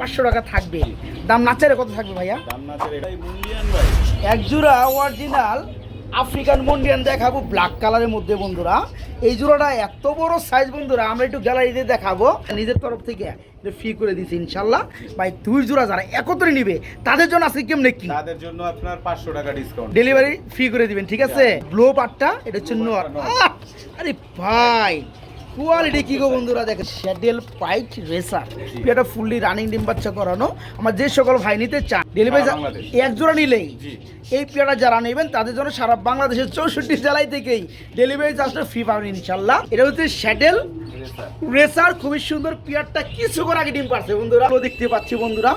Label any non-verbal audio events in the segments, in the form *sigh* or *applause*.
পাঁচশো টাকা থাকবে। দাম নাচের কত থাকবে ভাইয়া? এক জোড়া অরিজিনাল আফ্রিকান মন্ডিয়ান দেখাবো ব্ল্যাক কালারের মধ্যে বন্ধুরা। এই জোড়াটা এত বড় সাইজ বন্ধুরা আমরা একটু গ্যালারিতে দেখাবো। নিজের তরফ থেকে ফ্রি করে দিচ্ছি ইনশাল্লাহ। ভাই দুই জোড়া যারা একত্রে নিবে তাদের জন্য আজকে কেমনে কি? তাদের জন্য আপনার পাঁচশো টাকা ডিসকাউন্ট ডেলিভারি ফ্রি করে দিবেন ঠিক আছে? ব্লো পাটটা এটা হচ্ছে আরে ভাই কোয়ালিটি কি গো বন্ধুরা? দেখেন শ্যাডেল পাইট রেসার এটা ফুললি রানিং ডিম বাচ্চা করানো। আমার যে সকল ভাই নিতে চান ডেলিভারি এক জোড়া নিলেই। এই পেয়ারা যারা নেবেন তাদের জন্য সারা বাংলাদেশের চৌষট্টি জেলায় থেকেই ডেলিভারি চার্জটা ফ্রি পাবেন ইনশাল্লাহ এটা হচ্ছে শ্যাডেল রেসার। খুবই সুন্দর পেয়ারটা কিছুক্ষণ আগে ডিম পারছে বন্ধুরা। দেখতে পাচ্ছি বন্ধুরা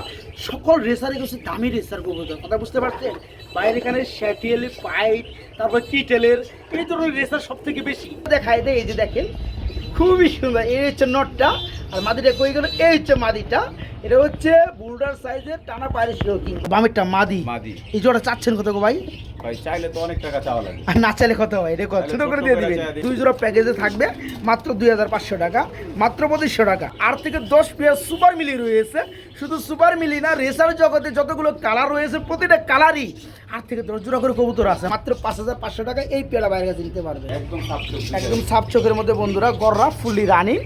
সকল রেসারে কিছু দামি রেসার কবুতর কথা বুঝতে পারছেন? বাইরে এখানে শ্যাটিয়েল পাইট তারপর কিটেলের এই ধরনের রেসার সব থেকে বেশি। দেখায় দেয় এই যে দেখেন খুবই সুন্দর। এই হচ্ছে নটটা আর মাদিটা কই গেল? এই হচ্ছে মাদিটা। এটা হচ্ছে বুলডার সাইজের টানা পায়ের শৌকিং বামেরটা মাদি। মাদি। এই জোড়া চাচ্ছেন কত গো ভাই? ভাই চাইলে তো অনেক টাকা চাওয়া লাগে। আর না চাইলে কত হয়? এটা কত ছোট করে দিয়ে দিবেন। দুই জোড়া প্যাকেজে থাকবে মাত্র দুই হাজার পাঁচশো টাকা মাত্র পঁচিশশো টাকা। আর থেকে দশ পেয়ার সুপার মিলি রয়েছে। শুধু সুপার মিলি না রেসার জগতে যতগুলো কালার রয়েছে প্রতিটা কালারই আট থেকে দশ জোড়া করে কবুতর আছে। মাত্র পাঁচ হাজার পাঁচশো টাকা এই পেয়ারা বাইরে কাছে নিতে পারবে। একদম সাপ চোখের মধ্যে। বন্ধুরা গররা ফুলি রানি।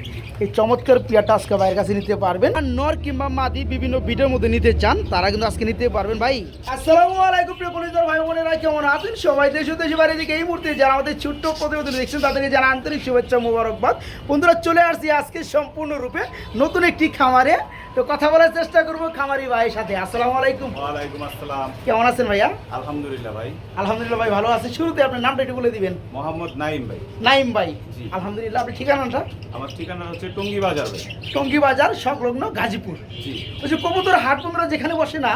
এই চমৎকার পিয়াটা আজকে বাইরের কাছে নিতে পারবেন। আর নর কিংবা মাদি বিভিন্ন ভিডিওর মধ্যে নিতে চান, তারা কিন্তু আজকে নিতে পারবেন ভাই। আসসালামু আলাইকুম প্রিয় পরিবার ভাই বোনেরা, কেমন আছেন? সবাই দেশ দেশে বাইরে থেকে এই মুহূর্তে যারা আমাদের ছোট্ট প্রতিবেদন দেখছেন, তাদেরকে যারা আন্তরিক শুভেচ্ছা, মোবারকবাদ। বন্ধুরা, চলে আসছি আজকে সম্পূর্ণরূপে নতুন একটি খামারে। তো কথা বলার চেষ্টা করব খামারি ভাইয়ের সাথে। আসসালামু আলাইকুম। ওয়ালাইকুম আসসালাম। কেমন আছেন ভাইয়া? আলহামদুলিল্লাহ ভাই। আলহামদুলিল্লাহ ভাই ভালো আছে। শুরুতে আপনার নামটা একটু বলে দিবেন। মোহাম্মদ নাইম ভাই। নাইম ভাই জি। আলহামদুলিল্লাহ। আপনি ঠিকানাটা? আমার ঠিকানা হচ্ছে টঙ্গি বাজার ভাই। টঙ্গী বাজার সংলগ্ন গাজীপুর। জি। ওই যে কবুতর হাট বন্ধুরা যেখানে বসে না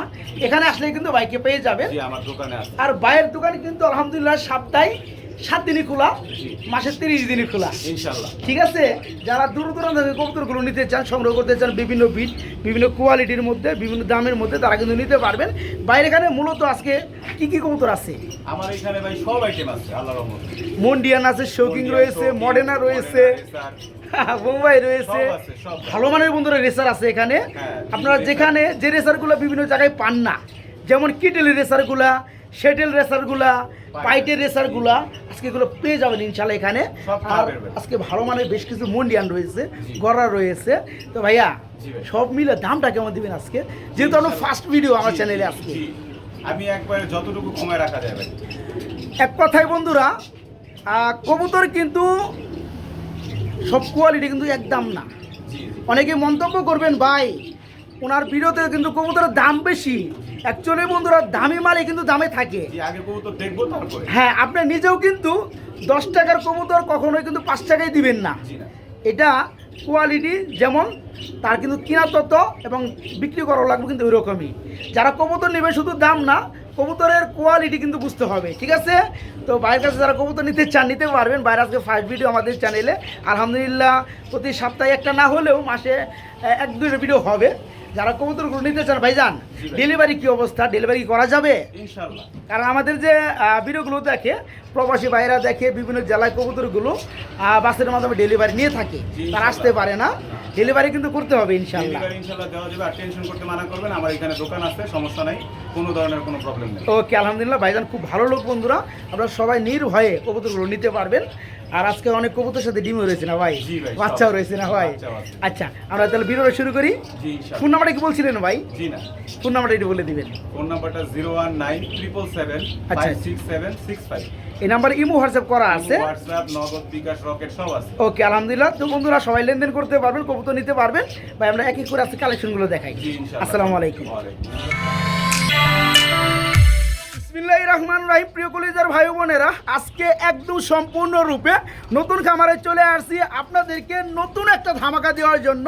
এখানে আসলে কিন্তু বাইকে পেয়ে যাবেন। জি আমার দোকানে আছে। আর বাইরের দোকানে কিন্তু আলহামদুলিল্লাহ সপ্তাহে সাত দিনই খোলা মাসে তিরিশ দিনই খোলা। ইনশাল্লাহ। ঠিক আছে? যারা দূর দূরান্ত থেকে কবুতরগুলো নিতে চান সংগ্রহ করতে চান বিভিন্ন বিট বিভিন্ন কোয়ালিটির মধ্যে বিভিন্ন দামের মধ্যে তারা কিন্তু নিতে পারবেন। বাইরে এখানে মূলত আজকে কি কি কবুতর আছে? আমার এখানে ভাই সব আইটেম আছে আল্লাহ রহমত। মন্ডিয়ান আছে শৌকিং রয়েছে মডেনা রয়েছে বোম্বাই রয়েছে। সব আছে, সব আছে। ভালো মানের বন্ধুরা রেসার আছে এখানে। হ্যাঁ, আপনারা যেখানে যে রেসারগুলো বিভিন্ন জায়গায় পান না যেমন কিটেলের রেসারগুলা শেটেল রেসারগুলা পাইটের রেসারগুলা আজকে এগুলো পেয়ে যাবেন ইনশাল্লাহ এখানে। আর আজকে ভালো মানের বেশ কিছু মন্ডিয়ান রয়েছে গড়া রয়েছে। তো ভাইয়া সব মিলে দামটা কেমন দিবেন আজকে? যেহেতু আমার ফার্স্ট ভিডিও আমার চ্যানেলে আজকে। আমি একবারে যতটুকু কমে রাখা যাবে এক কথায় বন্ধুরা কবুতর কিন্তু সব কোয়ালিটি কিন্তু একদম না। অনেকে মন্তব্য করবেন ভাই ওনার ভিডিওতে কিন্তু কবুতরের দাম বেশি। অ্যাকচুয়ালি বন্ধুরা দামি মালে কিন্তু দামে থাকে। হ্যাঁ আপনি নিজেও কিন্তু দশ টাকার কবুতর কখনোই কিন্তু পাঁচ টাকায় দিবেন না। এটা কোয়ালিটি যেমন তার কিন্তু কেনা তত এবং বিক্রি করা লাগবে কিন্তু ওইরকমই। যারা কবুতর নেবে শুধু দাম না কবুতরের কোয়ালিটি কিন্তু বুঝতে হবে ঠিক আছে? তো বাইরের কাছে যারা কবুতর নিতে চান নিতে পারবেন। বাইরে আজকে ফার্স্ট ভিডিও আমাদের চ্যানেলে আলহামদুলিল্লাহ প্রতি সপ্তাহে একটা না হলেও মাসে এক দুইটা ভিডিও হবে। যারা কবুতরগুলো নিতে চান ভাইজান ডেলিভারি কি অবস্থা? ডেলিভারি করা যাবে? কারণ আমাদের যে ভিডিওগুলো দেখে প্রবাসী ভাইরা দেখে বিভিন্ন জেলায় কবুতরগুলো বাসের মাধ্যমে ডেলিভারি নিয়ে থাকে। তারা আসতে পারে না। ডেলিভারি কিন্তু করতে হবে ইনশাল্লাহ ডেলিভারি ইনশাল্লাহ দেওয়া যাবে। আর টেনশন করতে মানা করবেন আমার এখানে দোকান আছে সমস্যা নাই কোনো ধরনের কোনো প্রবলেম নেই। ওকে আলহামদুলিল্লাহ ভাইজান খুব ভালো লোক বন্ধুরা। আপনারা সবাই নির্ভয়ে কবুতরগুলো নিতে পারবেন। আর আজকে অনেক কবুতর সাথে ডিমও রয়েছে না ভাই। বাচ্চাও রয়েছে না ভাই? আচ্ছা আমরা তাহলে ভিডিওটা শুরু করি? ফোন নাম্বারটা কি বলছিলেন ভাই? ফোন নাম্বারটা একটু বলে দিবেন। ফোন নাম্বারটা zero one nine triple seven আচ্ছা। সিক্স সেভেন সিক্স ফাইভ এই নাম্বারে ইমো হোয়াটসঅ্যাপ করা আছে। হোয়াটসঅ্যাপ নগদ বিকাশ রকেট সব আছে। ওকে আলহামদুলিল্লাহ। তো বন্ধুরা সবাই লেনদেন করতে পারবেন কবুতর নিতে পারবেন। ভাই আমরা এক এক করে আজকে কালেকশনগুলো দেখাই। আসসালামু আলাইকুম। বিসমিল্লাহ রহমান রাহিম প্রিয় কলিজার ভাই বোনেরা আজকে একদম সম্পূর্ণ রূপে নতুন খামারে চলে আসছি আপনাদেরকে নতুন একটা ধামাকা দেওয়ার জন্য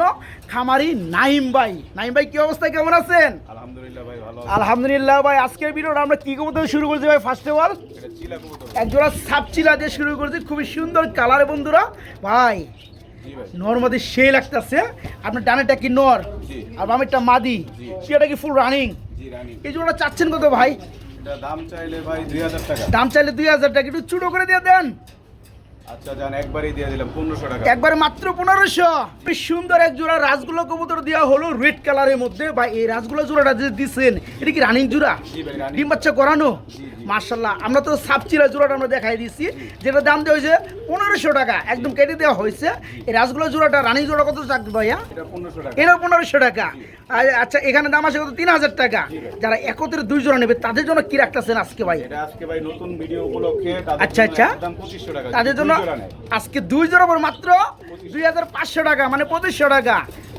খামারি নাইম ভাই। নাইম ভাই কি অবস্থা? কেমন আছেন? আলহামদুলিল্লাহ ভাই ভালো আলহামদুলিল্লাহ ভাই আজকের ভিডিওটা আমরা কি কবুতর শুরু করছি ভাই? ফার্স্ট অফ অল একজোড়া সাপচিলা দিয়ে শুরু করছি খুবই সুন্দর কালারে বন্ধুরা। ভাই ভাই। নর্মাদি সেই লাগতেছে আপনার ডানেটা কি নর? আর বামেরটা মাদি। সেটা কি ফুল রানিং এই জন্য চাচ্ছেন কত ভাই? দাম চাইলে ভাই দুই হাজার টাকা। দাম চাইলে দুই হাজার টাকা, একটু চুটো করে দিয়ে দেন। আচ্ছা যান একবারই দিয়ে দিলাম পনেরোশো টাকা। একবারে মাত্র বেশ সুন্দর এক জোড়া রাজগুলো কবুতর দেওয়া হলো রেড কালারের মধ্যে। বা এই রাজগুলো জোড়াটা যে দিচ্ছেন এটা কি রানিং জোড়া? ডিম বাচ্চা করানো। আমরা তো সাবচিরা জোড়াটা আমরা দেখাই দিচ্ছি যেটা দাম দেওয়া হয়েছে পনেরোশো টাকা একদম কেটে দেওয়া হয়েছে। এই রাজগুলো জোড়াটা রানিং জোড়া কত থাকবে ভাইয়া? এটা পনেরোশো টাকা। আচ্ছা এখানে দাম আছে কত? তিন হাজার টাকা। যারা একত্রে দুই জোড়া নেবে তাদের জন্য কি রাখতেছেন আজকে ভাই? এটা আজকে ভাই নতুন ভিডিও উপলক্ষে আচ্ছা, আচ্ছা। টাকা। তাদের জন্য। আজকে দুই জোড়া পর মাত্র দুই হাজার পাঁচশো টাকা মানে পঁচিশশো টাকা।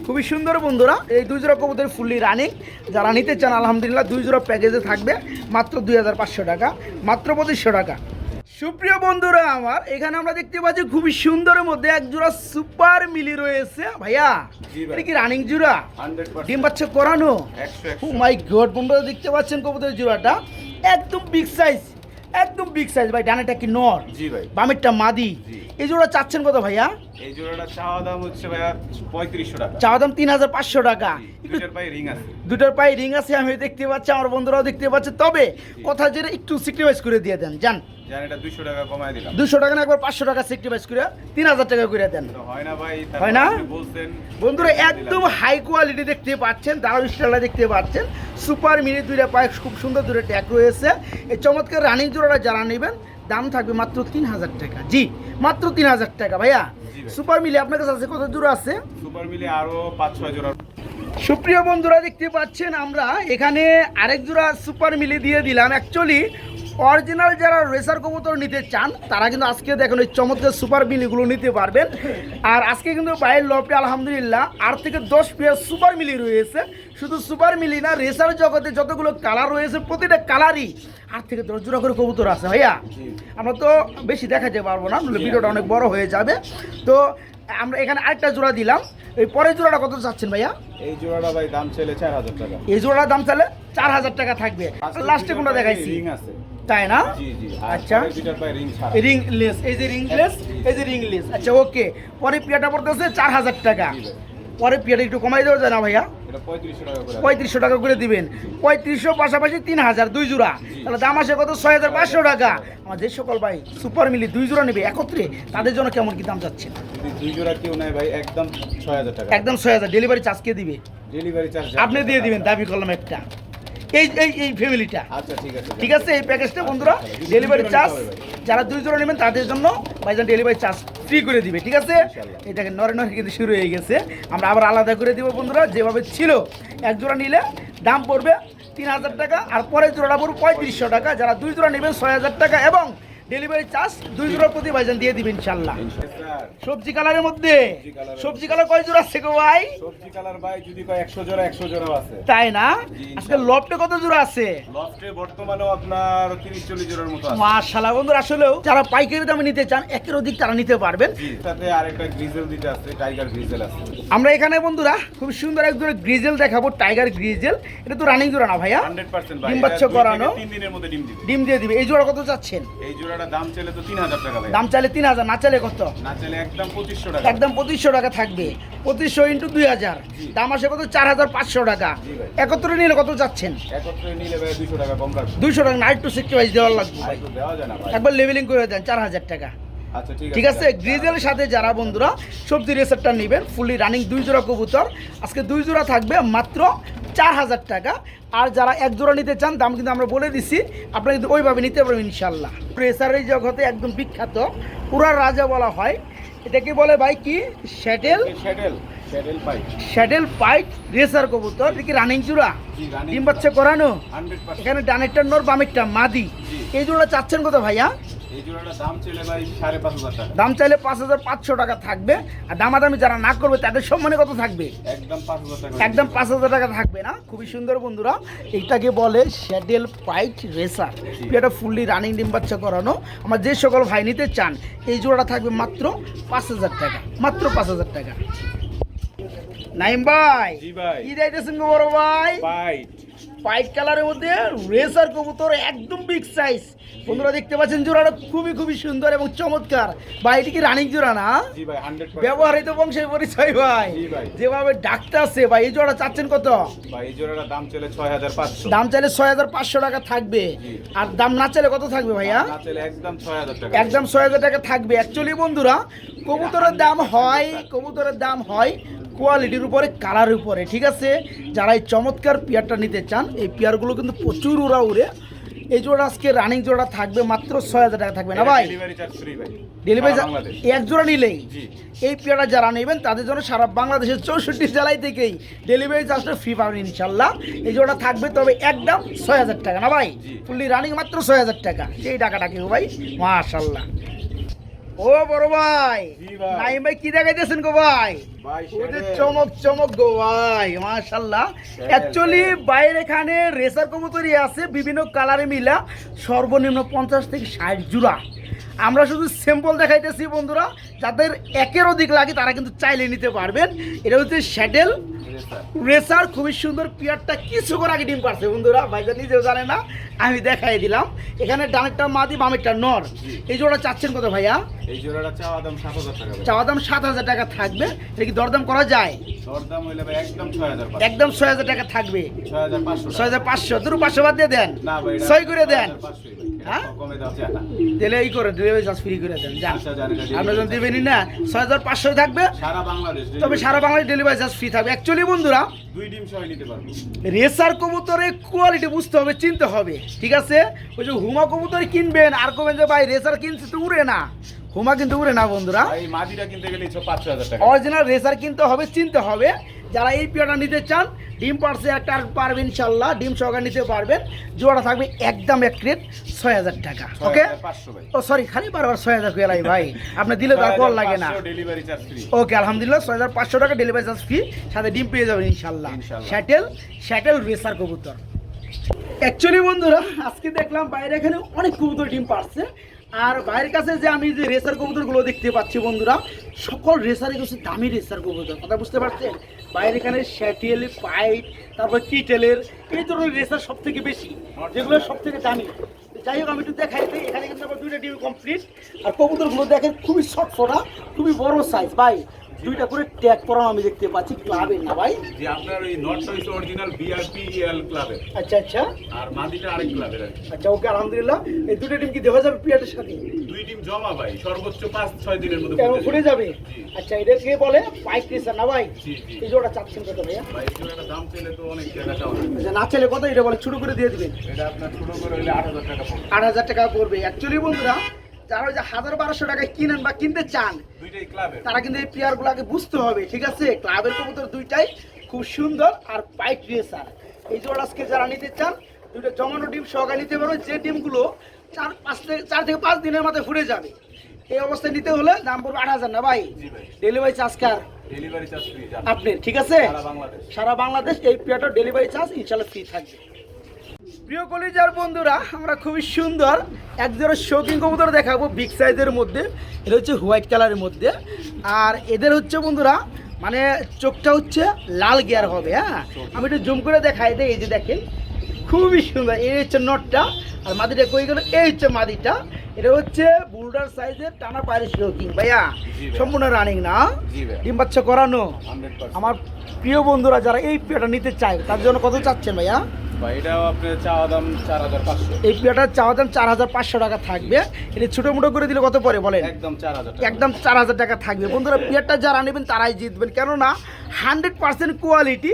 খুবই সুন্দর বন্ধুরা এই দুই জোড়া কবুতর ফুললি রানিং যারা নিতে চান আলহামদুলিল্লাহ দুই জোড়া প্যাকেজে থাকবে মাত্র দুই হাজার পাঁচশো টাকা মাত্র পঁচিশশো টাকা। সুপ্রিয় বন্ধুরা আমার এখানে আমরা দেখতে পাচ্ছি খুবই সুন্দরের মধ্যে এক জোড়া সুপার মিলি রয়েছে। ভাইয়া এটা কি রানিং জোড়া? 100% ডিম বাচ্চা করানো? ও মাই গড বন্ধুরা দেখতে পাচ্ছেন কবুতরের জোড়াটা। একদম বিগ সাইজ একদম বিগ সাইজ ভাই ডানেটা কি নর? জি ভাই। বামেরটা মাদি। এই জোড়া চাচ্ছেন কত ভাইয়া? এই জোড়াটা চাওয়া দাম হচ্ছে ভাইয়া পঁয়ত্রিশশো টাকা। চাওয়া দাম তিন হাজার পাঁচশো টাকা। দুটার পায়ে রিং আছে। দুটার পায়ে রিং আছে আমি দেখতে পাচ্ছি আমার বন্ধুরাও দেখতে পাচ্ছে। তবে কথা যেটা একটু সিক্রিফাইস করে দিয়ে দেন যান। জান দুশো টাকা না একবার পাঁচশো টাকা সিক্রিফাইস করে তিন হাজার টাকা করে দেন। হয় না বন্ধুরা একদম হাই কোয়ালিটি দেখতে পাচ্ছেন দারুণ স্টাইলটা দেখতে পাচ্ছেন। সুপার মিনি দুইটা পায়ে খুব সুন্দর দুটো রয়েছে। এই চমৎকার রানিং জোড়াটা যারা নেবেন দাম থাকবে মাত্র তিন হাজার টাকা। জি মাত্র তিন হাজার টাকা ভাইয়া। সুপার মিলি আপনার কাছে আছে কত জোড়া আছে? সুপার মিলে আরও পাঁচ ছয় জোড়া। সুপ্রিয় বন্ধুরা দেখতে পাচ্ছেন আমরা এখানে আরেক জোড়া সুপার মিলি দিয়ে দিলাম। অ্যাকচুয়ালি অরিজিনাল যারা রেসার কবুতর নিতে চান তারা কিন্তু আজকে দেখুন এই চমৎকার সুপার মিলিগুলো নিতে পারবেন। আর আজকে কিন্তু বাইরের লপে আলহামদুলিল্লাহ আট থেকে দশ পেয়ার সুপার মিলি রয়েছে। শুধু সুপার মিলি না রেসার জগতে যতগুলো কালার রয়েছে প্রতিটা কালারই আট থেকে দশ জোড়া করে কবুতর আছে ভাইয়া। আমরা তো বেশি দেখাতে পারব না ভিডিওটা অনেক বড় হয়ে যাবে। তো আমরা এখানে আরেকটা জোড়া দিলাম। এই পরের জোড়াটা কত চাচ্ছেন ভাইয়া? এই জোড়াটা ভাই দাম চলে চার হাজার টাকা। এই জোড়ার দাম চালে চার হাজার টাকা থাকবে। লাস্টে কোনটা দেখাইছি? রিং আছে। তাই না? আচ্ছা। পরের দুইটার পায়ে রিং ছাড়া। লেস এই যে রিং লেস এই যে রিং লেস আচ্ছা ওকে পরে পিয়াটা পড়তেছে চার হাজার টাকা। পরে পিয়াটা একটু কমাই দেওয়া যায় না ভাইয়া? পঁয়ত্রিশশো টাকা করে। দিবেন। পঁয়ত্রিশশো পাশাপাশি তিন হাজার দুই জোড়া। তাহলে দাম আসে কত? ছয় হাজার পাঁচশো টাকা। আমার যে সকল ভাই সুপার মিলি দুই জোড়া নেবে একত্রে তাদের জন্য কেমন কি দাম যাচ্ছে দুই জোড়া কেউ ভাই একদম ছয় হাজার টাকা। একদম ছয় হাজার ডেলিভারি চার্জ কে দিবে? ডেলিভারি চার্জ আপনি দিয়ে দিবেন দাবি করলাম একটা। এই এই এই ফ্যামিলিটা আচ্ছা ঠিক আছে ঠিক আছে? এই প্যাকেজটা বন্ধুরা ডেলিভারি চার্জ যারা দুই জোড়া নেবেন তাদের জন্য ভাইজান ডেলিভারি চার্জ ফ্রি করে দিবে ঠিক আছে? এটাকে এই দেখেন নরে নরে কিন্তু শুরু হয়ে গেছে। আমরা আবার আলাদা করে দিব বন্ধুরা যেভাবে ছিল। এক জোড়া নিলে দাম পড়বে তিন হাজার টাকা আর পরের জোড়াটা পড়বে পঁয়ত্রিশশো টাকা। যারা দুই জোড়া নেবেন ছয় হাজার টাকা এবং ডেলিভারি চার্জ দুই জোড়ার প্রতি ভাইজান দিয়ে দিবেন ইনশাল্লাহ। সবজি কালারের মধ্যে? সবজি কালার কয় জোড়া আছে গো ভাই? সবজি কালার ভাই যদি কয় একশো জোড়া একশো জোড়াও আছে। তাই না? আজকে লফটে কত জোড়া আছে? লফটে বর্তমানে আপনার তিরিশ চল্লিশ জোড়ার মতো আছে। মাশাআল্লাহ বন্ধুরা আসলেও যারা পাইকারি দামে নিতে চান একের অধিক তারা নিতে পারবেন। সাথে আরেকটা গ্রিজেল দিতে আছে টাইগার গ্রিজেল আছে। আমরা এখানে বন্ধুরা খুব সুন্দর এক জোড়া গ্রিজেল দেখাবো টাইগার গ্রিজেল। এটা তো রানিং জোড়া না ভাইয়া? ডিম বাচ্চা করানো? তিন দিনের মধ্যে ডিম দিবে। ডিম দিয়ে দিবে। এই জোড়া কত চাচ্ছেন? এই জোড়াটা দাম চলে তো তিন হাজার টাকা ভাই দাম চাইলে তিন হাজার না চাইলে কত? না চলে একদম পঁচিশশো টাকা। একদম পঁচিশশো টাকা থাকবে। পঁচিশশো ইন্টু দুই হাজার। দাম আসে কত? চার হাজার পাঁচশো টাকা। একত্রে নিলে কত চাচ্ছেন? একত্রে নিলে ভাই দুশো টাকা কম দুইশো টাকা না একটু সেক্রিফাইস দেওয়ার লাগবে। ভাই দেওয়া যায় না ভাই। একবার লেভেলিং করে দেন চার হাজার টাকা। ঠিক ঠিক আছে? গ্রিজেলের সাথে যারা বন্ধুরা সবজি রেসারটা নেবেন ফুলি রানিং দুই জোড়া কবুতর আজকে দুই জোড়া থাকবে মাত্র চার হাজার টাকা। আর যারা এক জোড়া নিতে চান দাম কিন্তু আমরা বলে দিছি আপনারা কিন্তু ওইভাবে নিতে পারবেন ইনশাল্লাহ রেসারের জগতে একদম বিখ্যাত পুরা রাজা বলা হয়। এটাকে বলে ভাই কি? শ্যাটেল শ্যাডেল শ্যাডেল শ্যাটেল পাইট রেসার কবুতর কি রানিং জোড়া? ডিম বাচ্চা করানো? এখানে ডানেরটা নর বামেরটা মাদি। এই জোড়া চাচ্ছেন কত ভাইয়া? দাম চাইলে পাঁচ হাজার পাঁচশো টাকা থাকবে। আর দামাদামি যারা না করবে তাদের সম্মানে কত থাকবে? একদম পাঁচ হাজার টাকা। থাকবে না। খুবই সুন্দর বন্ধুরা এইটাকে বলে শ্যাডেল পাইট রেসার এটা ফুললি রানিং ডিম বাচ্চা করানো। আমার যে সকল ভাই নিতে চান এই জোড়াটা থাকবে মাত্র পাঁচ হাজার টাকা। মাত্র পাঁচ হাজার টাকা। নাইম ভাই কি যাইতেছেন বড় ভাই? হোয়াইট কালারের মধ্যে রেসার কবুতর একদম বিগ সাইজ বন্ধুরা দেখতে পাচ্ছেন জোড়াটা খুবই খুবই সুন্দর এবং চমৎকার। ভাই এটা কি রানিং জোড়া না? ব্যবহারিত বংশের পরিচয় ভাই। যেভাবে ডাকতে আছে ভাই এই জোড়া চাচ্ছেন কত? ভাই এই দাম চলে ছয় হাজার পাঁচশো। দাম চাইলে ছয় হাজার পাঁচশো টাকা থাকবে। আর দাম না চাইলে কত থাকবে ভাইয়া? একদম ছয় হাজার টাকা। একদম ছয় হাজার টাকা থাকবে। অ্যাকচুয়ালি বন্ধুরা কবুতরের দাম হয় কবুতরের দাম হয় কোয়ালিটির উপরে কালারের উপরে ঠিক আছে? যারা এই চমৎকার পেয়ারটা নিতে চান এই পেয়ারগুলো কিন্তু প্রচুর উড়া উড়ে। এই জোড়া আজকে রানিং জোড়া থাকবে মাত্র ছয় হাজার টাকা থাকবে না ভাই? ডেলিভারি এক জোড়া নিলেই? এই পেয়ারটা যারা নেবেন তাদের জন্য সারা বাংলাদেশের চৌষট্টি জেলায় থেকেই ডেলিভারি চার্জটা ফ্রি পাবেন ইনশাল্লাহ এই জোড়া থাকবে তবে একদম ছয় হাজার টাকা না ভাই। ফুললি রানিং মাত্র ছয় হাজার টাকা। সেই টাকাটা কেউ ভাই মাশাল্লাহ ও বড় ভাই নাই ভাই। কি দেখাইতেছেন গো ভাই? ওদের চমক চমক গো ভাই মাশাল্লাহ অ্যাকচুয়ালি বাইরে এখানে রেসার কবুতরই আছে বিভিন্ন কালারে মিলা সর্বনিম্ন পঞ্চাশ থেকে ষাট জুড়া। আমরা শুধু স্যাম্পল দেখাইতেছি বন্ধুরা যাদের একের অধিক লাগে তারা কিন্তু চাইলে নিতে পারবেন। এটা হচ্ছে স্যার। রেসার খুবই সুন্দর পিয়ারটা কিছুক্ষণ আগে ডিম পারছে বন্ধুরা ভাইজান নিজেও জানে না আমি দেখাই দিলাম। এখানে ডানেরটা মাদি বামেরটা নর। এই জোড়া চাচ্ছেন কত ভাইয়া? এই জোড়াটা চাওয়া দাম সাত হাজার টাকা ভাই চাওয়া দাম সাত হাজার টাকা থাকবে। এটা কি দরদাম করা যায়? দরদাম হইলে ভাই একদম ছয় হাজার পাঁচশো। একদম ছয় হাজার টাকা থাকবে। ছয় হাজার পাঁচশো পাঁচশো। দুটো পাঁচশো বাদ দিয়ে দেন। না ভাই এটা ছয় করে দেন। 6,500 হ্যাঁ? না এই করে ডেলিভারি চার্জ ফ্রি করে দেন। যান। আচ্ছা, আপনার যখন দেবেনই না ছয় হাজার পাঁচশো থাকবে। তবে সারা বাংলাদেশ ডেলিভারি চার্জ ফ্রি থাকবে। অ্যাকচুয়ালি বন্ধুরা রেসার কবুতরের কোয়ালিটি বুঝতে হবে চিনতে হবে ঠিক আছে? ওই যে হুমা কবুতর কিনবেন আর কবেন যে ভাই রেসার কিনছে তো উড়ে না। হুমা কিন্তু উড়ে না বন্ধুরা। অরিজিনাল রেসার কিনতে হবে চিনতে হবে। যারা এই পিওটা নিতে চান ডিম পারছে একটা পারবেন ইনশাল্লাহ ডিম সহকারে নিতে পারবেন। জোড়া থাকবে একদম এক ক্রেট ছয় হাজার টাকা ওকে ও সরি খালি বারবার ছয় হাজার কুয়ালাই ভাই। আপনি দিলে তো আর কল লাগে না। ডেলিভারি চার্জ ফ্রি ওকে আলহামদুলিল্লাহ ছয় হাজার পাঁচশো টাকা ডেলিভারি চার্জ ফি সাথে ডিম পেয়ে যাবেন ইনশাল্লাহ। ইনশাল্লাহ। শ্যাটেল শ্যাটেল রেসার কবুতর। অ্যাকচুয়ালি বন্ধুরা আজকে দেখলাম বাইরে এখানে অনেক কবুতর ডিম পারছে। আর বাইরের কাছে যে আমি যে রেসার কবুতরগুলো দেখতে পাচ্ছি বন্ধুরা, সকল রেসারে কিছু দামি রেসার কবুতর, কথা বুঝতে পারছেন? বাইরে এখানে শ্যাটেল পাইট তারপর কিটেলের এই ধরনের রেসার সব থেকে বেশি, যেগুলো সব থেকে দামি। যাই হোক, আমি একটু দেখাই দিই, এখানে কিন্তু আমার দুইটা ডিউ কমপ্লিট আর কবুতরগুলো দেখেন, খুবই ফোটা খুবই বড় সাইজ ভাই। দুইটা করে ট্যাগ করানো আমি দেখতে পাচ্ছি ক্লাবের না ভাই? যে আপনার ওই north choice original BRP L ক্লাবে আচ্ছা আচ্ছা। আর মাদিটা আরেক ক্লাবের আর কি। আচ্ছা ওকে আলহামদুলিল্লাহ। এই দুটো টিম কি দেওয়া যাবে পিয়াটের সাথে? দুই ডিম জমা ভাই সর্বোচ্চ পাঁচ ছয় দিনের মধ্যে কেমন ফুটে যাবে? আচ্ছা এটা কে বলে? পাইক রেসার না ভাই। এই জোড়া চাচ্ছেন কত ভাইয়া? ভাই এই জোড়াটা দাম পেলে তো অনেক টাকা চাওয়া আচ্ছা না চাইলে কত? এটা বলে ছোট করে দিয়ে দিবেন। এটা আপনার ছোট করে হলে আট হাজার টাকা পড়বে। আট হাজার টাকা পড়বে। অ্যাকচুয়ালি বন্ধুরা যারা ওই যে হাজার বারোশো টাকায় কিনেন বা কিনতে চান তারা কিন্তু এই প্লেয়ারগুলোকে বুঝতে হবে ঠিক আছে? ক্লাবের কবুতর দুইটাই খুব সুন্দর আর পাইক রেসার। এই জোড়া আজকে যারা নিতে চান দুইটা জমানো ডিম সহকারে নিতে পারো যে ডিমগুলো চার পাঁচ থেকে চার থেকে পাঁচ দিনের মাথায় ফুটে যাবে। এই অবস্থায় নিতে হলে দাম পড়বে আট হাজার না ভাই? ডেলিভারি চার্জ কার? ডেলিভারি চার্জ ফ্রি জান। ঠিক আছে? সারা বাংলাদেশ। এই পেয়ারটার ডেলিভারি চার্জ ইনশাল্লাহ ফ্রি থাকবে। প্রিয় কলিজার বন্ধুরা, আমরা খুবই সুন্দর এক জোড়া শৌখিন কবুতর দেখাবো বিগ সাইজের মধ্যে। এটা হচ্ছে হোয়াইট কালারের মধ্যে। আর এদের হচ্ছে বন্ধুরা মানে চোখটা হচ্ছে লাল গিয়ার হবে হ্যাঁ? আমি একটু জুম করে দেখাই দেয় এই যে দেখেন। খুবই সুন্দর, এই হচ্ছে নটটা আর মাদিটা কই গেল? এই হচ্ছে মাদিটা। এটা হচ্ছে বুলডার সাইজের টানা পায়ের ভাইয়া। সম্পূর্ণ রানিং না? ডিম বাচ্চা করানো? আমার প্রিয় বন্ধুরা যারা এই পেয়াটা নিতে চায় তার জন্য কত চাচ্ছেন ভাইয়া? এই পেয়াটার চাওয়া দাম চার হাজার পাঁচশো টাকা থাকবে। এটা ছোটো মোটো করে দিলে কত পরে বলেন? একদম চার হাজার টাকা। থাকবে। বন্ধুরা পেয়ারটা যারা নেবেন তারাই জিতবেন। কেননা হান্ড্রেড পার্সেন্ট কোয়ালিটি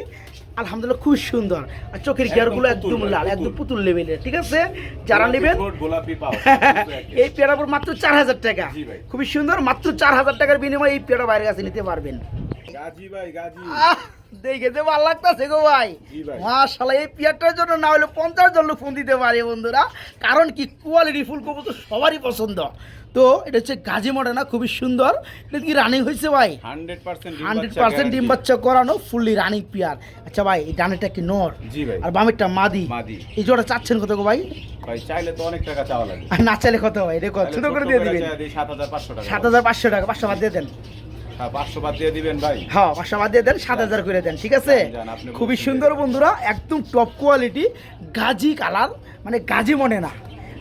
আলহামদুলিল্লাহ খুব সুন্দর। আর চোখের গিয়ারগুলো একদম লাল একদম পুতুল। লেভেলের ঠিক আছে? যারা নেবেন *laughs* এই উপর মাত্র চার হাজার টাকা। খুবই সুন্দর মাত্র চার হাজার টাকার বিনিময়ে এই পেয়ারা বাইরের কাছে নিতে পারবেন। গাজী ভাই গাজী। আহ, দেখে যে ভালো লাগতেছে গো ভাই। জি ভাই। মাশাল্লাহ এই পিয়ারটার জন্য না হলে পঞ্চাশ জন লোক ফোন দিতে পারে বন্ধুরা। কারণ কি কোয়ালিটি ফুল কবুতর সবারই পছন্দ। তো এটা হচ্ছে গাজী মডানা খুবই সুন্দর। এটা কি রানিং হয়েছে ভাই? হান্ড্রেড পার্সেন্ট হান্ড্রেড পার্সেন্ট ডিম বাচ্চা করানো ফুললি রানিং পিয়ার। আচ্ছা ভাই এই ডানেরটা কি নর? জি ভাই। আর বামেরটা মাদি। মাদি। এই জোড়া চাচ্ছেন কত গো ভাই? ভাই চাইলে তো অনেক টাকা চাওয়া লাগে। না চাইলে কত ভাই? রেকর্ড ছোট করে দিয়ে দিবেন। সাত হাজার পাঁচশো টাকা। সাত হাজার পাঁচশো টাকা পাঁচশো বাদ দিয়ে দেন। হ্যাঁ পাঁচশো বাদ দিয়ে দিবেন ভাই। হ্যাঁ পাঁচশো বাদ দিয়ে দেন সাত হাজার করে দেন ঠিক আছে? খুবই সুন্দর বন্ধুরা একদম টপ কোয়ালিটি গাজি কালার মানে গাজি মনে না।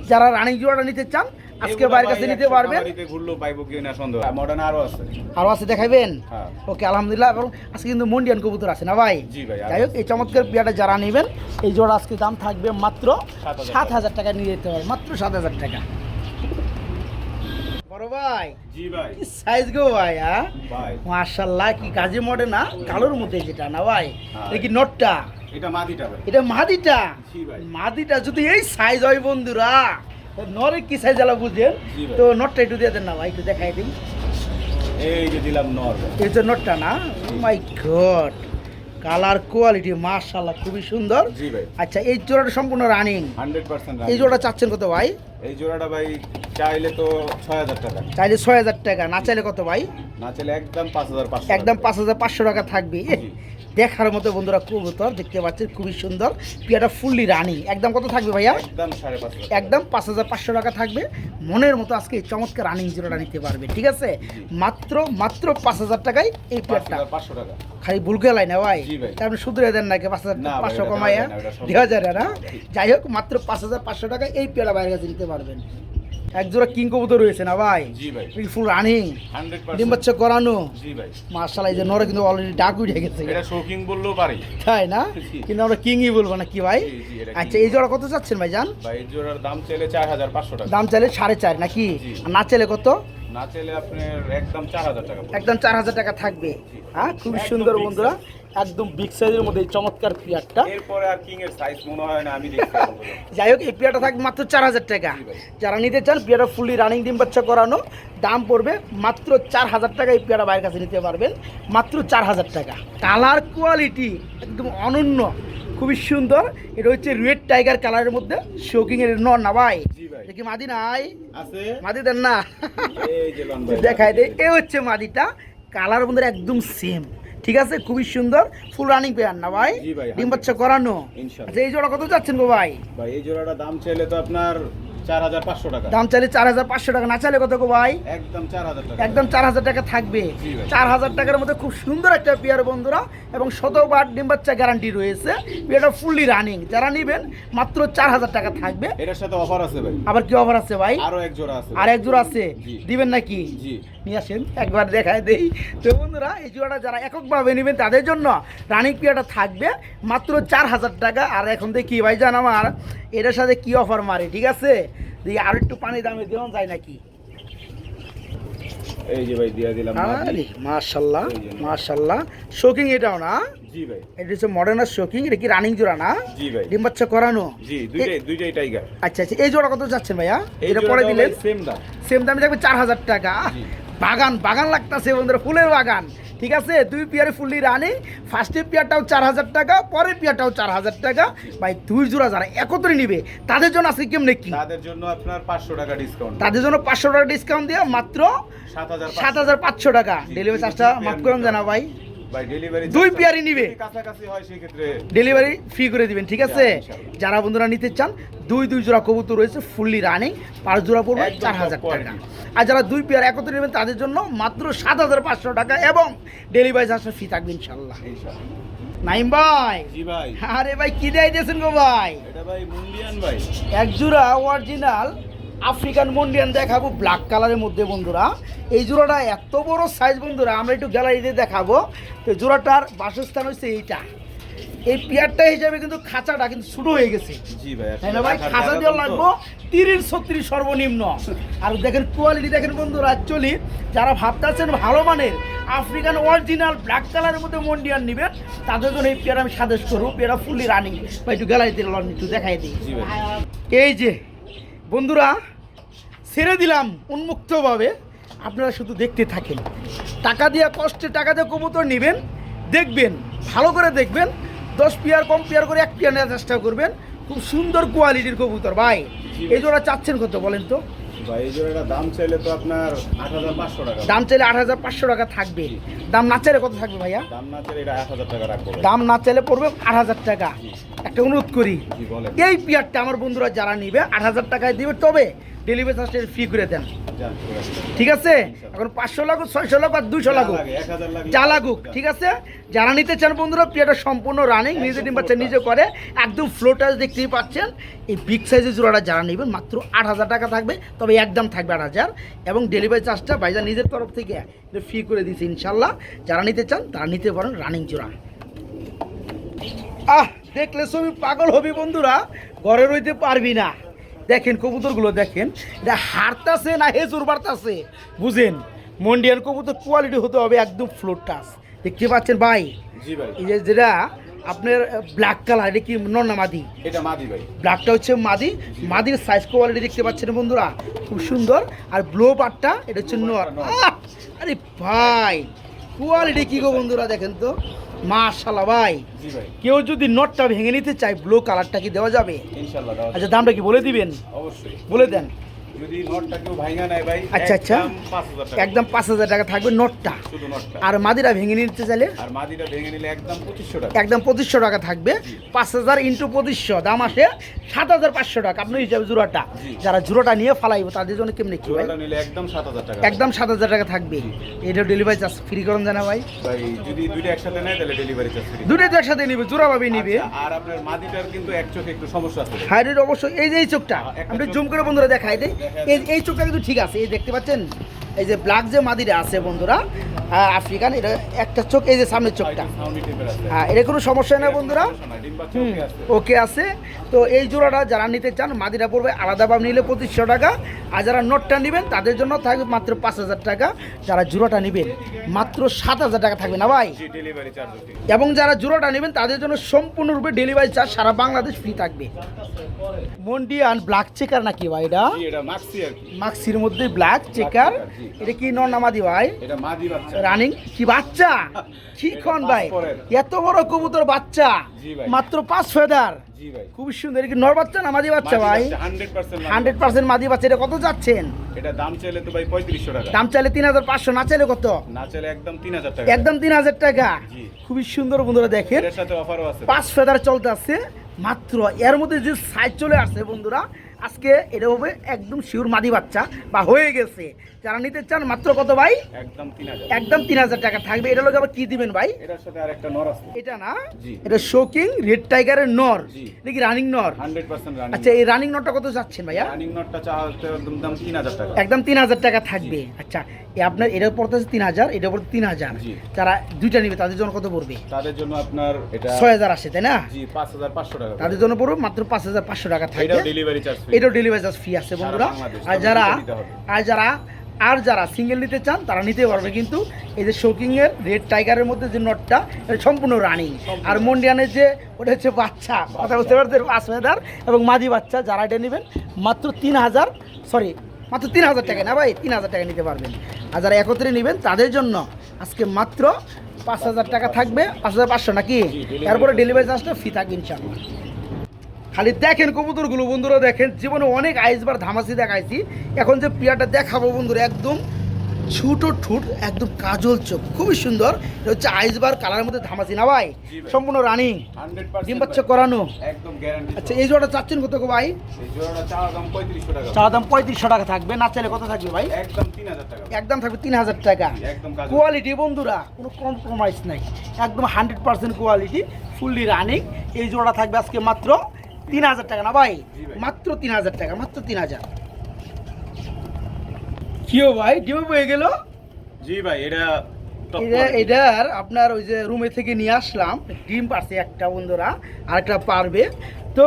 যারা রানিং জোড়াটা নিতে চান আজকে বাইরের কাছে নিতে পারবেন? ঘুরলেও পাইবো কি না সন্দেহ। মডার্ন আরও আছে। আরও আছে দেখাবেন হ্যাঁ। ওকে আলহামদুলিল্লাহ। এবং আজকে কিন্তু মন্ডিয়ান কবুতর আছে না ভাই? যাই হোক এই চমৎকার পিয়াটা যারা নেবেন এই জোড়া আজকে দাম থাকবে মাত্র 7,000 সাত হাজার টাকা নিয়ে যেতে হবে মাত্র সাত হাজার টাকা। বড় ভাই জি ভাই। সাইজ গো ভাই হ্যাঁ ভাই। মার্শাল্লাহ কি কাজে মডে না কালোর মধ্যে যেটা না ভাই? হ্যাঁ। এটা কি নটটা? এটা মাদিটা ভাই। এটা মাদিটা? জি ভাই। মাদিটা যদি এই সাইজ হয় বন্ধুরা নরে কি সাইজ আলা বুঝেন তো নটটা একটু দিয়ে দেন না ভাই একটু দেখাই দিন। এই যে দিলাম নর এই তো নটটা না? মাই গড কালার কোয়ালিটি মার্শাল্লাহ খুবই সুন্দর। জি ভাই। আচ্ছা এই জোড়াটা সম্পূর্ণ রানিং হান্ড্রেড পার্সেন্ট এই জোড়া চাচ্ছেন কত ভাই? এই জোড়াটা ভাই চাইলে তো ছয় হাজার টাকা। চাইলে ছয় হাজার টাকা না চাইলে কত ভাই? না চাইলে একদম পাঁচ হাজার পাঁচশো একদম পাঁচ হাজার পাঁচশো টাকা থাকবে। দেখার মতো বন্ধুরা কবুতর দেখতে পাচ্ছেন খুবই সুন্দর। পিয়াটা ফুললি রানিং। একদম কত থাকবে ভাইয়া? একদম সাড়ে পাঁচ হাজার একদম পাঁচ হাজার পাঁচশো টাকা থাকবে। মনের মতো আজকে চমৎকার রানিং জিরোটা নিতে পারবে ঠিক আছে? মাত্র মাত্র পাঁচ হাজার টাকায় এই পেয়ারটা। পাঁচশো টাকা। খালি ভুল গেলাই না ভাই? জি ভাই। আপনি দেন নাকি পাঁচ হাজার পাঁচশো কমাইয়া? দেওয়া যায় না, না যাই হোক মাত্র পাঁচ হাজার পাঁচশো টাকায় এই পেয়ারা বাইরে কাছে নিতে পারবেন। এক জোড়া কিং কবুতর রয়েছে না ভাই? জি ভাই। ফুল রানিং ডিম বাচ্চা করানো। জি ভাই। মার্শাল এই যে নরে কিন্তু অলরেডি ডাক উঠে গেছে। এটা শৌখিন বললেও পারি। তাই না। কিন্তু আমরা কিংই বলব না কি ভাই? আচ্ছা এই জোড়া কত চাচ্ছেন ভাই জান? ভাই এই জোড়ার দাম চাইলে চার হাজার পাঁচশো টাকা। দাম চাইলে সাড়ে চার নাকি? আর না চাইলে কত? না চাইলে আপনার একদম চার হাজার টাকা একদম চার হাজার টাকা থাকবে। হ্যাঁ খুবই সুন্দর বন্ধুরা। একদম বিগ সাইজের মধ্যে এই চমৎকার পিয়ারটা। এরপরে আর কিং এর সাইজ মনে হয় না আমি এখনও। যাই হোক এই পিয়াটা থাকবে মাত্র চার হাজার টাকা। যারা নিতে চান পিয়াটা ফুললি রানিং ডিম বাচ্চা করানো দাম পড়বে মাত্র চার হাজার টাকা এই পিয়াটা বাইরের কাছে নিতে পারবেন। মাত্র চার হাজার টাকা। কালার কোয়ালিটি একদম অনন্য খুবই সুন্দর। এটা হচ্ছে রেড টাইগার কালারের মধ্যে শোকিং এর নর না ভাই। দেখি মাদি নাই। আছে? মাদি দেন না। দেখাই দে এ হচ্ছে মাদিটা। কালার বন্ধুরা একদম সেম ঠিক আছে? খুবই সুন্দর। ফুল রানিং পেয়ার না ভাই? ডিম্বাচ্ছা ডিম বাচ্চা করানো। আচ্ছা এই জোড়া কত যাচ্ছেন গো ভাই? ভাই এই জোড়াটা দাম চাইলে তো আপনার চার হাজার পাঁচশো টাকা। দাম চাইলে চার হাজার পাঁচশো টাকা না চাইলে কত গো ভাই? একদম চার হাজার টাকা। একদম থাকবে। জি ভাই। চার হাজার টাকার মধ্যে খুব সুন্দর একটা পেয়ার বন্ধুরা এবং শতবার ডিম বাচ্চা গ্যারান্টি রয়েছে। পেয়ারটা ফুললি রানিং যারা নেবেন মাত্র চার হাজার টাকা থাকবে। এটার সাথে অফার আছে ভাই। আবার কি অফার আছে ভাই? আরও এক জোড়া আছে। আর এক জোড়া আছে? দিবেন নাকি? জি। নিয়ে আসেন একবার দেখায় দেই। তো বন্ধুরা এই জোড়াটা যারা এককভাবে নেবেন তাদের জন্য রানিং পিয়াটা থাকবে মাত্র চার হাজার টাকা। আর এখন দেখি ভাই জান আমার এটার সাথে কি অফার মারে ঠিক আছে? দেখি আর একটু পানি দামে দেওয়া যায় নাকি? এই যে ভাই দিয়ে দিলাম আরে মাশাল্লাহ এই শোকিং এটাও না? জি ভাই। এটা হচ্ছে মডার্নার শোকিং এটা কি রানিং জোড়া না? জি ভাই। ডিম বাচ্চা করানো? জি দুইটাই দুইটাই টাইগার আচ্ছা আচ্ছা এই জোড়া কত যাচ্ছেন ভাইয়া? এটা পরে দিলেন। সেম দাম। সেম দামে থাকবে চার হাজার টাকা। বাগান বাগান লাগতেছে বন্ধুরা ফুলের বাগান। ঠিক আছে? দুই পেয়ারে ফুললি রানি ফার্স্টে পেয়ারটাও চার হাজার টাকা পরের পেয়ারটাও চার হাজার টাকা। ভাই দুই জোড়া যারা একত্রে নিবে তাদের জন্য আছে কেমনে কি? তাদের জন্য আপনার পাঁচশো টাকা ডিসকাউন্ট তাদের জন্য পাঁচশো টাকা ডিসকাউন্ট দিয়ে মাত্র সাত হাজার সাত হাজার পাঁচশো টাকা। ডেলিভারি চার্জটা মাফ করুন জানা ভাই। ভাই ডেলিভারি দুই পেয়ারই নিবে। কাছাকাছি হয় সেই ক্ষেত্রে ডেলিভারি ফ্রি করে দিবেন ঠিক আছে? যারা বন্ধুরা নিতে চান দুই দুই জোড়া কবুতর রয়েছে ফুললি রানিং পাঁচ জোড়া পড়বে চার হাজার টাকা। আর যারা দুই পেয়ার একত্রে নেবেন তাদের জন্য মাত্র সাত হাজার পাঁচশো টাকা এবং ডেলিভারি চার্জটা ফ্রি থাকবে ইনশাল্লাহ। নাইম ভাই। জি ভাই। আরে ভাই কি দেয় দিয়েছেন গো ভাই? এটা ভাই মুন্ডিয়ান ভাই। এক জোড়া অরিজিনাল আফ্রিকান মন্ডিয়ান দেখাবো ব্ল্যাক কালারের মধ্যে বন্ধুরা। এই জোড়াটা এত বড় সাইজ বন্ধুরা আমরা একটু গ্যালারিতে দেখাবো। তো জোড়াটার বাসস্থান হচ্ছে এইটা। এই পেয়ারটা হিসাবে কিন্তু খাঁচাটা কিন্তু ছোটো হয়ে গেছে। জি ভাই তাই না ভাই? খাঁচা দেওয়া লাগবো তিরিশ ছত্রিশ সর্বনিম্ন। আর দেখেন কোয়ালিটি দেখেন বন্ধুরা অ্যাকচুয়ালি যারা ভাবতেছেন ভালো মানের আফ্রিকান অরিজিনাল ব্ল্যাক কালারের মধ্যে মন্ডিয়ান নেবেন তাদের জন্য এই পেয়ারা আমি সাজেস্ট করব। পেয়ারা ফুললি রানিং বা একটু গ্যালারিতে লন একটু দেখাই দিই। এই যে বন্ধুরা ছেড়ে দিলাম উন্মুক্তভাবে। আপনারা শুধু দেখতে থাকেন। টাকা দিয়ে কষ্টে টাকা দিয়ে কবুতর নেবেন দেখবেন ভালো করে দেখবেন দশ পেয়ার কম পেয়ার করে এক পেয়ার নেওয়ার চেষ্টা করবেন। খুব সুন্দর কোয়ালিটির কবুতর ভাই। এই জোড়া চাচ্ছেন কত বলেন তো? ভাই এই জোড়াটা দাম চাইলে তো আপনার আট হাজার পাঁচশো টাকা। দাম চাইলে আট হাজার পাঁচশো টাকা থাকবে। দাম না চাইলে কত থাকবে ভাইয়া? দাম না চাইলে এটা হাজার টাকা রাখব। দাম না চাইলে পড়বে আট হাজার টাকা। একটা অনুরোধ করি এই পেয়ারটা আমার বন্ধুরা যারা নিবে আট হাজার টাকায় দিবে। তবে ডেলিভারি চার্জটা ফ্রি করে দেন। ঠিক আছে। এখন পাঁচশো লাগুক ছয়শো লাগুক আর দুশো লাগুক। যা লাগুক ঠিক আছে? যারা নিতে চান বন্ধুরা পিয়াটা সম্পূর্ণ রানিং নিজে ডিম বাচ্চা নিজে করে একদম ফ্লোটাস দেখতেই পাচ্ছেন। এই বিগ সাইজের জোড়াটা যারা নেবেন মাত্র আট হাজার টাকা থাকবে তবে একদম থাকবে আট হাজার। এবং ডেলিভারি চার্জটা ভাইজান নিজের তরফ থেকে ফ্রি করে দিয়েছে ইনশাল্লাহ যারা নিতে চান তারা নিতে পারেন রানিং জোড়া। আহ দেখলে ছবি পাগল হবি বন্ধুরা ঘরে রইতে পারবি না। দেখেন কবুতরগুলো দেখেন। এটা হারতাছে না হেজুর বাড়তাছে? বুঝেন মন্ডিয়ান কবুতর কোয়ালিটি হতে হবে একদম ফ্লোর টাস দেখতে পাচ্ছেন ভাই? এই যে যেটা আপনার ব্ল্যাক কালার এটা কি নন্না মাদি? এটা মাদি ভাই। ব্ল্যাকটা হচ্ছে মাদি। মাদির সাইজ কোয়ালিটি দেখতে পাচ্ছেন বন্ধুরা খুব সুন্দর। আর ব্লো পাটটা এটা হচ্ছে নর! আরে ভাই কোয়ালিটি কি গো বন্ধুরা দেখেন তো? মাশাল্লাহ ভাই। কেউ যদি নটটা ভেঙে নিতে চায় ব্লু কালারটা কি দেওয়া যাবে? আচ্ছা দামটা কি বলে দিবেন? অবশ্যই। বলে দেন। যদি নটটা কেউ ভাঙা নেয় ভাই আচ্ছা, আচ্ছা। একদম পাঁচ হাজার টাকা। থাকবে নটটা। শুধু নটটা। আর মাদিরা ভেঙে নিতে চাইলে? আর মাদিটা ভেঙে নিলে একদম পঁচিশশো টাকা। একদম পঁচিশশো টাকা থাকবে। পাঁচ হাজার ইন্টু পঁচিশশো দাম আসে সাত হাজার পাঁচশো টাকা। আপনার হিসাবে জোড়াটা। যারা জোড়াটা নিয়ে ফালাইব তাদের জন্য কেমনি কি ভাই? একদম সাত হাজার টাকা। একদম সাত হাজার টাকা থাকবে। এটা ডেলিভারি চার্জ ফ্রি করুন জানা ভাই। ভাই যদি দুইটা একসাথে নেয় তাহলে ডেলিভারি চার্জ ফ্রি দুটোই তো একসাথে নিবে জোড়াভাবে নিবে। আর আপনার মাদিটার কিন্তু এক চোখে একটু সমস্যা আছে। হাইডের অবশ্যই এই যে এই চোখটা একটা আমরা জুম করে বন্ধুরা দেখাই দেয় এই এই চোখটা কিন্তু ঠিক আছে। এই দেখতে পাচ্ছেন? এই যে ব্ল্যাক যে মাদিরা আছে বন্ধুরা আফ্রিকান এটা একটা চোখ এই যে সামনের চোখটা। হ্যাঁ এটা কোনো সমস্যা নেই বন্ধুরা। ওকে আছে। তো এই জোড়াটা যারা নিতে চান মাদিরা পড়বে আলাদাভাবে নিলে পঁচিশশো টাকা। আর যারা নোটটা নেবেন তাদের জন্য থাকবে মাত্র পাঁচ হাজার টাকা। যারা জোড়াটা নেবেন মাত্র সাত হাজার টাকা থাকবে না ভাই? এবং যারা জোড়াটা নেবেন তাদের জন্য সম্পূর্ণরূপে ডেলিভারি চার্জ সারা বাংলাদেশ ফ্রি থাকবে। মন্ডিয়ান ব্ল্যাক চেকার নাকি ভাই এটা কি। মাক্সির মধ্যে ব্ল্যাক চেকার এটা কি নর্নামাদি ভাই? এটা মাদি বাচ্চা। রানিং কি বাচ্চা? শিখন ভাই? এত বড় কবুতর বাচ্চা। মাত্র পাঁচ ফেদার খুব সুন্দর। এটা কি নর বাচ্চা না মাদি বাচ্চা ভাই? হান্ড্রেড পার্সেন্ট মাদি বাচ্চা। এটা কত যাচ্ছেন? এটা দাম চাইলে তো ভাই পঁয়ত্রিশশো টাকা। দাম চাইলে তিন হাজার পাঁচশো না চাইলে কত? না চাইলে একদম তিন হাজার টাকা। একদম তিন হাজার টাকা। খুবই সুন্দর বন্ধুরা দেখেন। এর সাথে অফারও আছে। পাঁচ ফেদার চলতে আছে। মাত্র এর মধ্যে যে সাইজ চলে আসছে বন্ধুরা আজকে এটা হবে একদম শিওর মাদি বাচ্চা বা হয়ে গেছে। যারা নিতে চান মাত্র কত ভাই? একদম তিন হাজার। একদম তিন হাজার টাকা থাকবে। এটা লোক আবার কি দিবেন ভাই? এটার সাথে আর একটা নর আছে। এটা না? এটা শোকিং রেড টাইগারের নর। নাকি দেখি রানিং নর? হান্ড্রেড পার্সেন্ট রানিং আচ্ছা এই রানিং নরটা কত যাচ্ছেন ভাইয়া? রানিং নরটা চাওয়া একদম তিন হাজার টাকা। একদম তিন হাজার টাকা থাকবে। আচ্ছা আপনার এটার পড়তে তিন হাজার এটার পড়তে তিন হাজার। যারা দুইটা নিবে তাদের জন্য কত পড়বে? তাদের জন্য আপনার এটা ছয় হাজার আসে তাই না? জি পাঁচ হাজার পাঁচশো টাকা তাদের জন্য পড়বে মাত্র পাঁচ হাজার পাঁচশো টাকা থাকবে এটাও ডেলিভারি চার্জ এটাও ডেলিভারি চার্জ ফ্রি আছে বন্ধুরা। আর যারা আর যারা আর যারা সিঙ্গেল নিতে চান তারা নিতে পারবে। কিন্তু এই যে শোকিং এর রেড টাইগারের মধ্যে যে নটটা এটা সম্পূর্ণ রানিং আর মন্ডিয়ানের যে ওটা হচ্ছে বাচ্চা। কথা বুঝতে পারছেন আসমেদার এবং মাদি বাচ্চা। যারা এটা নেবেন মাত্র তিন হাজার সরি মাত্র তিন হাজার টাকা, না ভাই? তিন হাজার টাকা নিতে পারবেন। আর যারা একত্রে নেবেন, তাদের জন্য আজকে মাত্র পাঁচ হাজার টাকা থাকবে, পাঁচ হাজার পাঁচশো নাকি? তারপরে ডেলিভারি চার্জটা ফ্রি থাকবে ইনশাল্লাহ খালি দেখেন কবুতরগুলো, বন্ধুরা দেখেন, জীবনে অনেক আইসবার ধামাসি দেখাইছি। এখন যে পিয়াটা দেখাবো, বন্ধুরা, একদম ছোটো ঠোঁট একদম কাজল চোখ। খুবই সুন্দর। এটা হচ্ছে আইসবার কালারের মধ্যে ধামাসি না ভাই? সম্পূর্ণ রানিং ডিম বাচ্চা করানো। আচ্ছা এই জোড়াটা চাচ্ছেন কত গো ভাই? চাওয়া দাম পঁয়ত্রিশশো টাকা। থাকবে। না চাইলে কত থাকবে ভাই? একদম থাকবে তিন হাজার টাকা। কোয়ালিটি বন্ধুরা কোনো কম্প্রোমাইজ নাই। একদম hundred percent quality fully running এই জোড়া থাকবে আজকে মাত্র তিন হাজার টাকা না ভাই? ভাই। মাত্র তিন হাজার টাকা মাত্র তিন হাজার। কিও ভাই ডিমে বয়ে গেল? জি ভাই এটা এটা এটার আপনার ওই যে রুমে থেকে নিয়ে আসলাম। ডিম পারছে একটা বন্ধুরা আর একটা পারবে। তো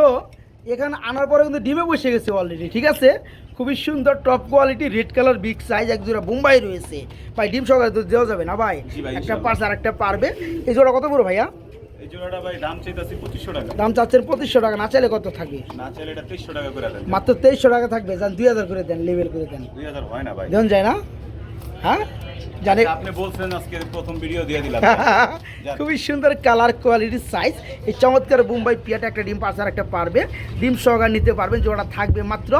এখানে আনার পরে কিন্তু ডিমে বসে গেছে অলরেডি ঠিক আছে? খুবই সুন্দর top quality red colour big size এক জোড়া বোম্বাই রয়েছে। ভাই ডিম সকালে তো দেওয়া যাবে না ভাই? একটা। পার্স আর একটা পারবে। এই জোড়া কত বড় ভাইয়া? এই জোড়াটা ভাই দাম চাইতেছি পঁচিশশো টাকা। দাম চাচ্ছেন পঁচিশশো টাকা না চাইলে কত থাকবে? না চাইলে এটা তেইশশো টাকা করে দেন। মাত্র তেইশশো টাকা থাকবে যান করে দেন লেভেল করে দেন। হয় না ভাই। দেন যায় না? জানে আপনি বলছেন আজকে প্রথম ভিডিও দিয়ে দিলাম। *laughs* খুবই সুন্দর কালার কোয়ালিটির সাইজ এই চমৎকার মুম্বাই পিয়াটা একটা ডিম পাস একটা পারবে। ডিম সহকার নিতে পারবেন জোড়া থাকবে মাত্র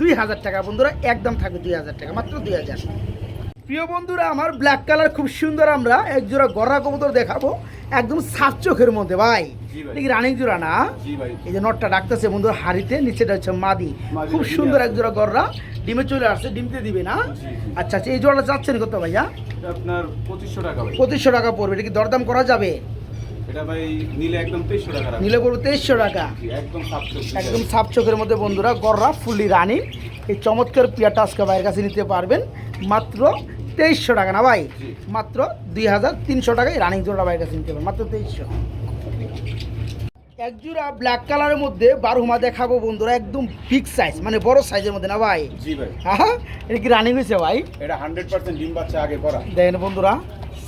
দুই হাজার টাকা। বন্ধুরা একদম থাকবে দুই হাজার টাকা মাত্র দুই হাজার। প্রিয় বন্ধুরা আমার ব্ল্যাক কালার খুব সুন্দর আমরা। এক জোড়া গররা কবুতর দেখাবো। একদম সাত চোখের মধ্যে ভাই। জি ভাই। এটা কি রানিং জোড়া না? এই যে নটটা ডাকতেছে বন্ধুর হাড়িতে নিচেটা হচ্ছে মাদি। খুব সুন্দর এক জোড়া গররা। ডিমে চলে আসছে ডিমতে দিবে না। আচ্ছা আচ্ছা এই জোড়াটা চাচ্ছেন কত ভাইয়া? আপনার পঁচিশশো টাকা পঁচিশশো টাকা পড়বে। এটা কি দরদাম করা যাবে? নিলে পড়বে তেইশশো টাকা। একদম সাপ চোখের মধ্যে। বন্ধুরা গররা ফুলি রানি। এই চমৎকার পিয়াটা আজকে ভাইয়ের কাছে নিতে পারবেন। মাত্র তেইশশো টাকা না ভাই? মাত্র দুই হাজার তিনশো টাকায় রানিং জোড়া ভাইয়ের কাছে নিতে পারবেন মাত্র তেইশশো। এক জোড়া ব্ল্যাক কালারের মধ্যে বারুমা দেখাবো বন্ধুরা একদম বিগ সাইজ মানে বড় সাইজের মধ্যে না ভাই? জি ভাই। হ্যাঁ এটা কি রানিং হয়েছে ভাই? এটা হান্ড্রেড পার্সেন্ট ডিম বাচ্চা আগে করা। দেখেন বন্ধুরা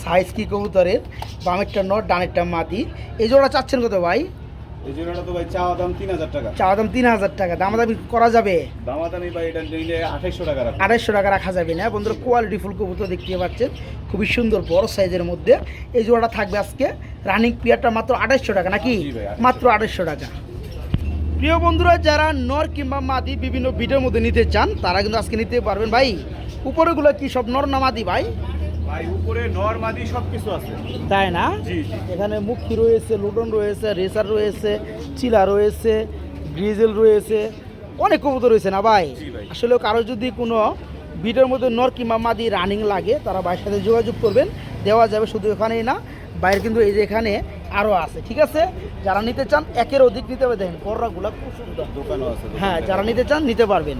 সাইজ কি কবুতরের? বামেরটা নট ডানেরটা মাটি। এই জোড়া চাচ্ছেন কত ভাই? এই জন্যটা তো ভাই চাওয়া দাম তিন হাজার টাকা। চাওয়া দাম তিন হাজার টাকা। দাম করা যাবে? দামাদামি ভাই এটা নিলে আঠাইশশো টাকা রাখা যাবে না। বন্ধুরা কোয়ালিটি ফুল কবুতর দেখতে পাচ্ছেন। খুবই সুন্দর বড় সাইজের মধ্যে। এই জোড়াটা থাকবে আজকে রানিং পিয়ারটা মাত্র আড়াইশো টাকা নাকি? জি ভাই, 2800 মাত্র আড়াইশো টাকা। প্রিয় বন্ধুরা যারা নর কিংবা মাদি বিভিন্ন বিটের মধ্যে নিতে চান তারা কিন্তু আজকে নিতে পারবেন। ভাই উপরেগুলো কি সব নর না মাদি ভাই? ভাই উপরে নর মাদি সব কিছু আছে। তাই না? এখানে মুক্তি রয়েছে লুডন রয়েছে রেসার রয়েছে চিলা রয়েছে গ্রিজেল রয়েছে অনেক কবুতর রয়েছে না ভাই? আসলে কারও যদি কোনো ভিডিওর মধ্যে নর কিংবা মাদি রানিং লাগে তারা ভাইয়ের সাথে যোগাযোগ করবেন। দেওয়া যাবে শুধু এখানেই না বাইরে কিন্তু এই যে এখানে আরও আছে ঠিক আছে? যারা নিতে চান একের অধিক নিতে হবে দেখেন কররাগুলো খুব সুন্দর দোকানও আছে। হ্যাঁ যারা নিতে চান নিতে পারবেন।